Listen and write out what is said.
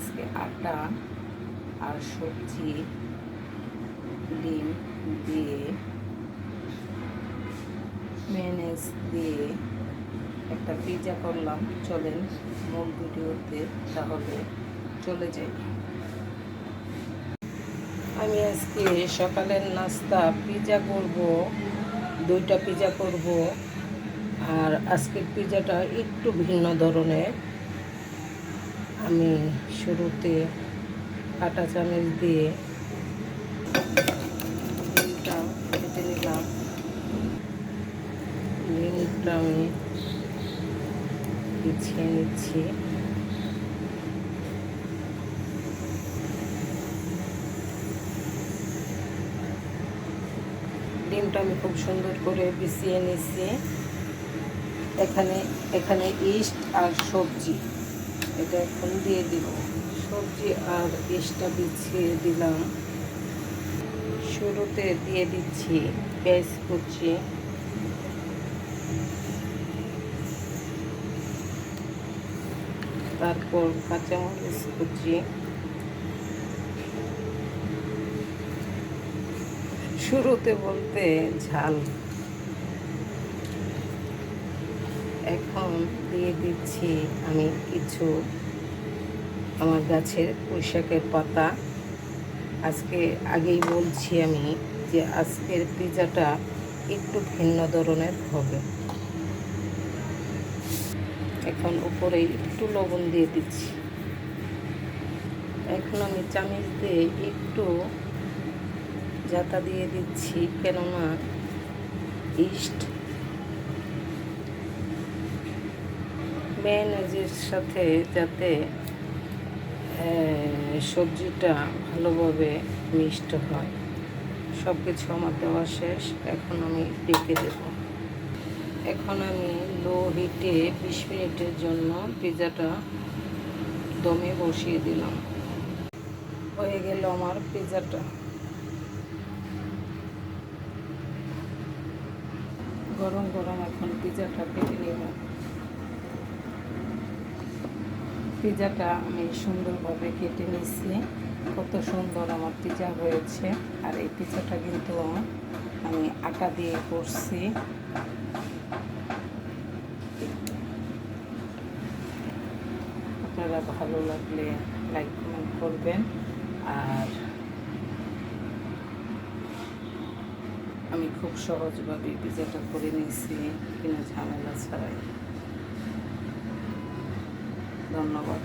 আজকে আটা আর সবজি, ডিম দিয়ে মেয়নেজ দিয়ে একটা পিৎজা করলাম। চলেন মূল ভিডিওতে তাহলে চলে যাই। আমি আজকে সকালের নাস্তা পিৎজা করব, দুইটা পিৎজা করব, আর আজকের পিৎজাটা একটু ভিন্ন ধরনের। আমি শুরুতে কাটা চামচ দিয়ে কেটে নিলাম। ডিমটা আমি পিছিয়ে নিচ্ছি। ডিমটা আমি খুব সুন্দর করে বিছিয়ে নিচ্ছি। এখানে এখানে ইস্ট আর সবজি। এটা এখন দিয়ে দিব। সবজি আর ইস্টটা বিছিয়ে দিলাম। শুরুতে দিয়ে দিচ্ছি পেঁয়াজ কুচি। তারপর কাঁচামরিচ কুচি। শুরুতে বলতে ঝাল। এখন দিয়ে দিচ্ছি আমি কিছু আমার গাছের পুঁইশাকের পাতা। আজকে আগেই বলছি আমি যে আজকের পিজাটা একটু ভিন্ন ধরনের হবে। এখন উপরে একটু লবণ দিয়ে দিচ্ছি। এখন আমি চামিচ দিয়ে একটু জাতা দিয়ে দিচ্ছি, কেননা ইস্ট মেয়নেজের সাথে যাতে সবজিটা ভালোভাবে মিষ্ট হয়। সব কিছু আমার দেওয়া শেষ, এখন আমি ডেকে দেব। এখন আমি লো হিটে বিশ মিনিটের জন্য পিজাটা দমে বসিয়ে দিলাম। হয়ে গেল আমার পিজাটা গরম গরম এখন পিজাটা কেটে নেব। পিজাটা আমি সুন্দরভাবে কেটে নিচ্ছি কত সুন্দর আমার পিজা হয়েছে। আর এই পিজাটা কিন্তু আমি আটা দিয়ে করছি। আপনারা ভালো লাগলে লাইক কমেন্ট করবেন। আর আমি খুব সহজভাবে পিজাটা করে নিয়েছি, কিনা ঝামেলা ছাড়াই। ধন্যবাদ।